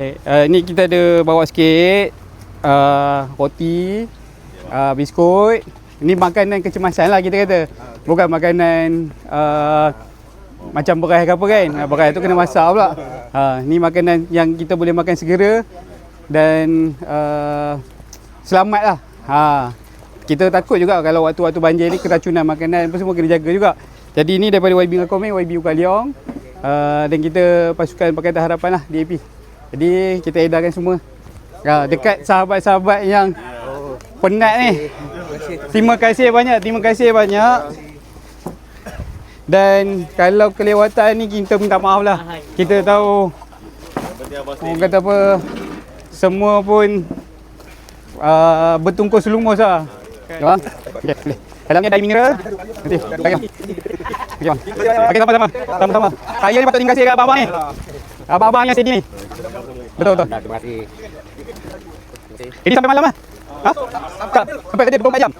Uh, ni kita ada bawa sikit uh, roti, uh, biskut. Ni makanan kecemasan lah kita kata. Bukan makanan uh, macam beras ke apa kan. Uh, beras tu kena masak pula. Uh, ni makanan yang kita boleh makan segera dan uh, selamat lah. Ha. Kita takut juga kalau waktu-waktu banjir ni keracunan makanan apa semua kena jaga juga. Jadi ni daripada YB Rekomen, YB Ukaliong uh, dan kita pasukan Pakatan Harapan lah DAP. Jadi kita edarkan semua uh, dekat sahabat-sahabat yang penat ni. Terima kasih banyak, terima kasih banyak. Dan kalau kelewatan ni kita minta maaf lah. Kita tahu orang kata apa semua pun uh, bertungkus lumus lah. Ya. Okey, boleh. Dalamnya dari mineral. Nanti pegang. Okey, sama-sama. Sama-sama. Saya ni patut terima kasih kat abang-abang ni. Abang-abang yang sedi ni. Betul betul. Terima kasih. Ini sampai malam ah? Ha? Tak. Sampai tadi 24 jam.